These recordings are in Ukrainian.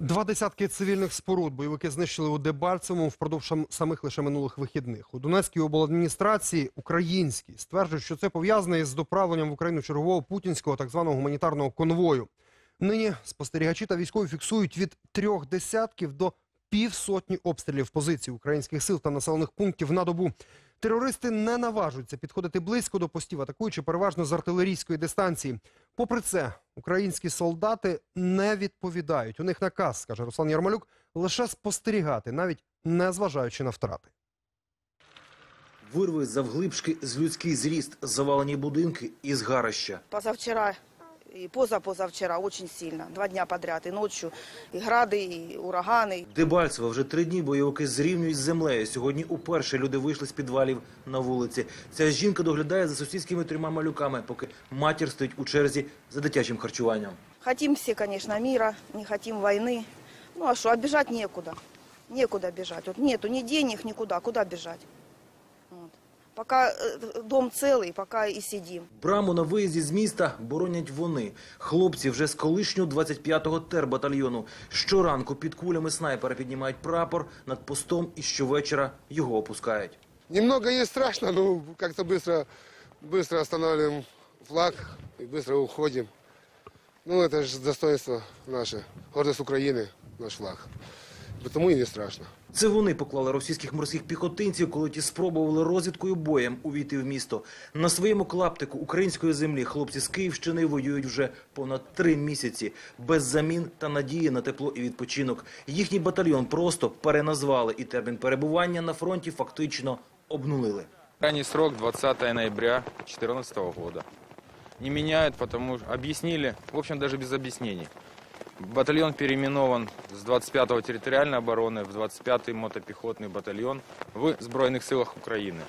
Два десятки цивільних споруд бойовики знищили у Дебальцевому впродовж самих лише минулих вихідних. У Донецькій обладміністрації українській стверджують, що це пов'язане із доправленням в Україну чергового путінського так званого гуманітарного конвою. Нині спостерігачі та військові фіксують від трьох десятків до півсотні обстрілів позицій українських сил та населених пунктів на добу. Терористи не наважуються підходити близько до постів, атакуючи переважно з артилерійської дистанції. Попри це, українські солдати не відповідають. У них наказ, каже Руслан Ярмолюк, лише спостерігати, навіть не зважаючи на втрати. Вирви завглибшки з людський зріст, завалені будинки і згарища. Позавчера и позапозавчера очень сильно. Два дня подряд. И ночью. И грады, и ураганы. Дебальцево вже три дні бойовики зрівнюють з землею. Сьогодні уперше люди вийшли з підвалів на вулиці. Ця жінка доглядає за сусідськими трьома малюками, поки матір стоїть у черзі за дитячим харчуванням. Хотим все, конечно, мира, не хотим войны. Ну а что, а бежать некуда. Некуда бежать. Вот нету ни денег, никуда. Куда бежать? Вот. Пока э, дом целый, пока и сидим. Браму на виїзді з міста боронять вони. Хлопці вже з колишнього 25-го тербатальйону. Щоранку під кулями снайпера піднімають прапор над постом і щовечора його опускають. Немного ей страшно, но как-то быстро, быстро останавливаем флаг и быстро уходим. Ну, это же достоинство наше, гордость Украины, наш флаг. Потому и не страшно. Це вони поклали російських морських піхотинців, коли ті спробували розвідкою боєм увійти в місто. На своєму клаптику української землі хлопці з Київщини воюють вже понад три місяці без замін та надії на тепло і відпочинок. Їхній батальйон просто переназвали, і термін перебування на фронті фактично обнулили. Крайний срок 20 ноября 2014 года. Не меняют, потому объяснили, в общем, даже без объяснений. Батальон переименован с 25-го территориальной обороны в 25-й мотопехотный батальон в Збройных силах Украины.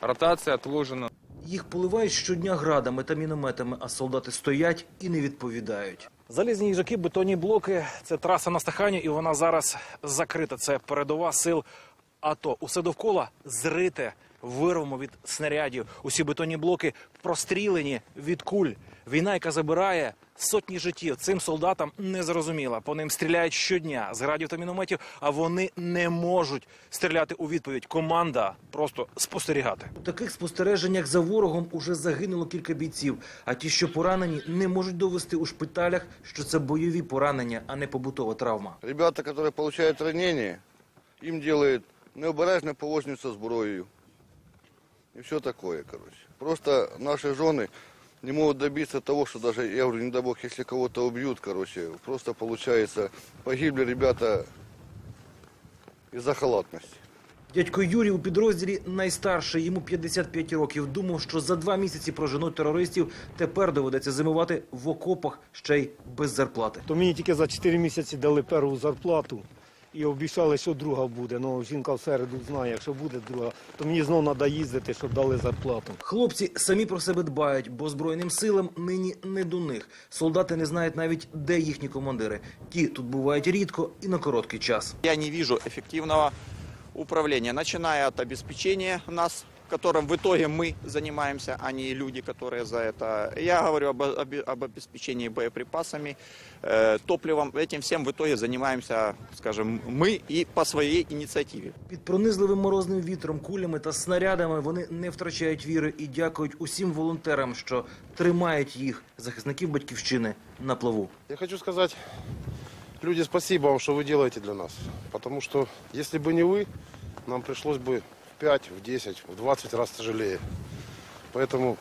Ротация отложена Їх поливають щодня градами та мінометами, а солдати стоять і не відповідають. Залізні їжаки, бетонні блоки. Це траса на Стахані, і вона зараз закрита. Це передова сил АТО. Усе довкола зрите вирвами від снарядів. Усі бетонні блоки прострілені від куль. Війна, яка забирає сотні життів. Цим солдатам не зрозуміла. По ним стріляють щодня з градів та мінометів, а вони не можуть стріляти у відповідь. Команда просто спостерігати. У таких спостереженнях за ворогом уже загинуло кілька бійців, а ті, що поранені, не можуть довести у шпиталях, що це бойові поранення, а не побутова травма. Ребята, которые получают ранения, им делают необережне поводження со зброєю. И все такое, короче. Просто наши жены не могут добиться того, что даже, я говорю, не дай бог, если кого-то убьют, короче, просто получается, погибли ребята из-за халатности. Дядько Юрій у підрозділі найстарший, йому 55 років. Думав, що за два місяці проженуть терористів. Тепер доведеться зимувати в окопах ще й без зарплати. То мені тільки за 4 місяці дали першу зарплату і обіцяли, що друга буде. Ну, жінка в середу знає, якщо буде друга, то мені знову треба їздити, щоб дали зарплату. Хлопці самі про себе дбають, бо збройним силам нині не до них. Солдати не знають навіть, де їхні командири. Ті тут бувають рідко і на короткий час. Я не бачу эффективного управления, начиная от обеспечения нас, которым в итоге мы занимаемся, а не люди, которые за это. Я говорю об, об- об обеспечении боеприпасами, э, топливом. Этим всем в итоге занимаемся, скажем, мы и по своей инициативе. Під пронизливим морозним вітром, кулями та снарядами вони не втрачають віри і дякують усім волонтерам, що тримають їх, захисників батьківщини, на плаву. Я хочу сказать, люди, спасибо вам, что вы делаете для нас. Потому что, если бы не вы, нам пришлось бы в 5, в 10, в 20 раз тяжелее. Поэтому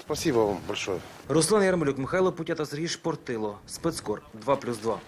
спасибо вам большое. Руслан Ярмолюк, Михайло Путята, Сергій Шпортило, спецкор 2+,2.